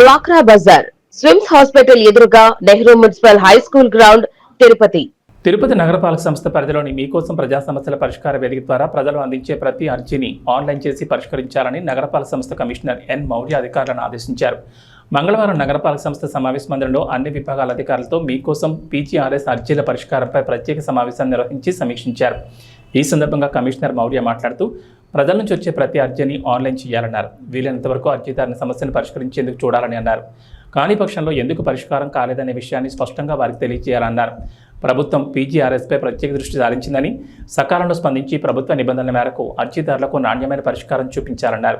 డ్వాక్రా బజార్ స్విమ్స్ హాస్పిటల్ ఎదురుగా Nehru municipal high school ground Tirupati. Tirupati నగరపాలక సంస్థ పరిధిలోని మీకోసం ప్రజా సమస్యల పరిష్కార వేదిక ద్వారా ప్రజలు అందించే ప్రతి అర్జీని ఆన్లైన్ చేసి పరిష్కరించాలని నగరపాలక సంస్థ కమిషనర్ ఎన్ మౌర్య అధికారులను ఆదేశించారు. మంగళవారం నగరపాలక సంస్థ సమావేశ మందిరంలో అన్ని విభాగాల అధికారులతో మీకోసం పీజీఆర్ఎస్ అర్జీల పరిష్కారంపై ప్రత్యేక సమావేశాన్ని నిర్వహించి సమీక్షించారు. ఈ సందర్భంగా కమిషనర్ మౌర్య మాట్లాడుతూ ప్రజల నుంచి వచ్చే ప్రతి అర్జీని ఆన్లైన్ చేయాలన్నారు. వీలైనంత వరకు అర్జీదారుని సమస్యను పరిష్కరించేందుకు చూడాలని అన్నారు. కాని పక్షంలో ఎందుకు పరిష్కారం కాలేదనే విషయాన్ని స్పష్టంగా వారికి తెలియజేయాలన్నారు. ప్రభుత్వం పీజీఆర్ఎస్పై ప్రత్యేక దృష్టి సారించిందని సకాలంలో స్పందించి ప్రభుత్వ నిబంధనల మేరకు అర్జీదారులకు నాణ్యమైన పరిష్కారం చూపించాలన్నారు.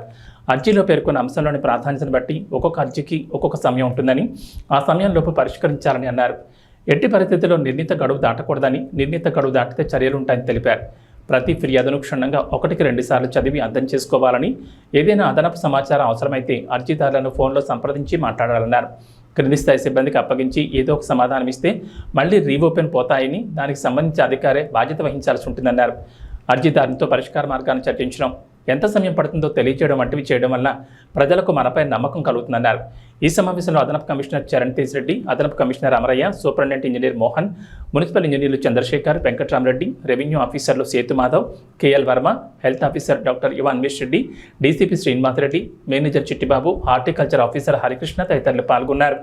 అర్జీలో పేర్కొన్న అంశంలోని ప్రాధాన్యతను బట్టి ఒక్కొక్క అర్జీకి ఒక్కొక్క సమయం ఉంటుందని ఆ సమయంలోపు పరిష్కరించాలని అన్నారు. ఎట్టి పరిస్థితుల్లో నిర్ణీత గడువు దాటకూడదని నిర్ణీత గడువు దాటితే చర్యలుంటాయని తెలిపారు. ప్రతి ఫిర్యాదును క్షుణ్ణంగా ఒకటికి రెండుసార్లు చదివి అర్థం చేసుకోవాలని ఏదైనా అదనపు సమాచారం అవసరమైతే అర్జీదారులను ఫోన్లో సంప్రదించి మాట్లాడాలన్నారు. క్రింది స్థాయి సిబ్బందికి అప్పగించి ఏదో ఒక సమాధానం ఇస్తే మళ్ళీ రీఓపెన్ పోతాయని దానికి సంబంధించి అధికారే బాధ్యత వహించాల్సి ఉంటుందన్నారు. అర్జీదారునితో పరిష్కార మార్గాన్ని చర్చించడం ఎంత సమయం పడుతుందో తెలియజేయడం వంటివి చేయడం వల్ల ప్రజలకు మనపై నమ్మకం కలుగుతుందన్నారు. ఈ సమావేశంలో అదనపు కమిషనర్ చరణ్ తేజ్ రెడ్డి అదనపు commissioner Amaraiah superintendent engineer Mohan municipal ఇంజనీర్లు చంద్రశేఖర్ వెంకట్రామరెడ్డి రెవెన్యూ ఆఫీసర్లు Sethu Madhav KL Varma health officer doctor Yuva Anvesh Reddy DCP Srinivasareddy manager Chittibabu horticulture officer Harikrishna తదితరులు పాల్గొన్నారు.